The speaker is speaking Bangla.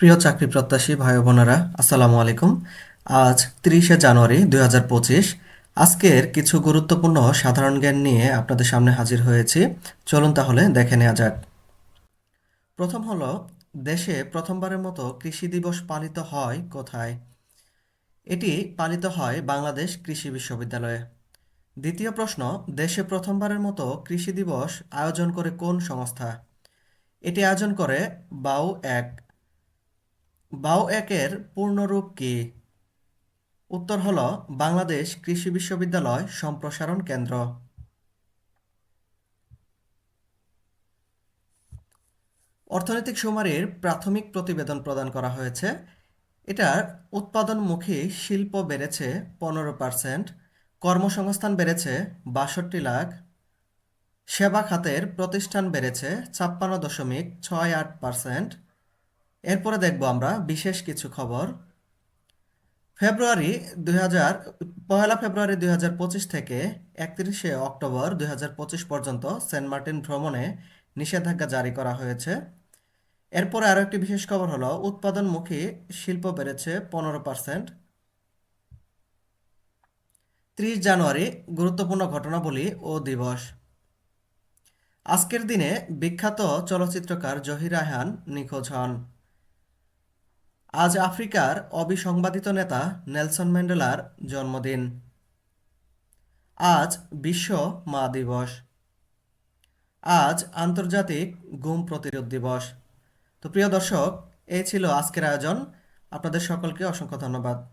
প্রিয় চাকরি প্রত্যাশী ভাই বোনেরা, আসসালামু আলাইকুম। আজ তিরিশে জানুয়ারি দুই হাজার পঁচিশ। আজকের কিছু গুরুত্বপূর্ণ সাধারণ জ্ঞান নিয়ে আপনাদের সামনে হাজির হয়েছি। চলুন তাহলে দেখে নেওয়া যাক। প্রথম হলো, দেশে প্রথমবারের মতো কৃষি দিবস পালিত হয় কোথায়? এটি পালিত হয় বাংলাদেশ কৃষি বিশ্ববিদ্যালয়ে। দ্বিতীয় প্রশ্ন, দেশে প্রথমবারের মতো কৃষি দিবস আয়োজন করে কোন সংস্থা? এটি আয়োজন করে বাউ এক বাও একের পূর্ণরূপ কি? উত্তর হল, বাংলাদেশ কৃষি বিশ্ববিদ্যালয় সম্প্রসারণ কেন্দ্র। অর্থনৈতিক সুমারির প্রাথমিক প্রতিবেদন প্রদান করা হয়েছে। এটার উৎপাদনমুখী শিল্প বেড়েছে পনেরো পার্সেন্ট, কর্মসংস্থান বেড়েছে বাষট্টি লাখ, সেবা খাতের প্রতিষ্ঠান বেড়েছে ছাপ্পান্ন দশমিক ছয় আট পার্সেন্ট এরপরে দেখব আমরা বিশেষ কিছু খবর। ফেব্রুয়ারি দুই হাজার পয়লা ফেব্রুয়ারি দুই হাজার পঁচিশ থেকে একত্রিশে অক্টোবর দুই হাজার পঁচিশ পর্যন্ত সেন্ট মার্টিন ভ্রমণে নিষেধাজ্ঞা জারি করা হয়েছে। এরপরে আরও একটি বিশেষ খবর হলো, উৎপাদনমুখী শিল্প বেড়েছে পনেরো পার্সেন্ট। ত্রিশ জানুয়ারি, গুরুত্বপূর্ণ ঘটনাবলী ও দিবস। আজকের দিনে বিখ্যাত চলচ্চিত্রকার জহির রায়হান নিখোঁজ হন। আজ আফ্রিকার অবিসংবাদিত নেতা নেলসন ম্যান্ডেলার জন্মদিন। আজ বিশ্ব মা দিবস। আজ আন্তর্জাতিক গুম প্রতিরোধ দিবস। তো প্রিয় দর্শক এই ছিল আজকের আয়োজন। আপনাদের সকলকে অসংখ্য ধন্যবাদ।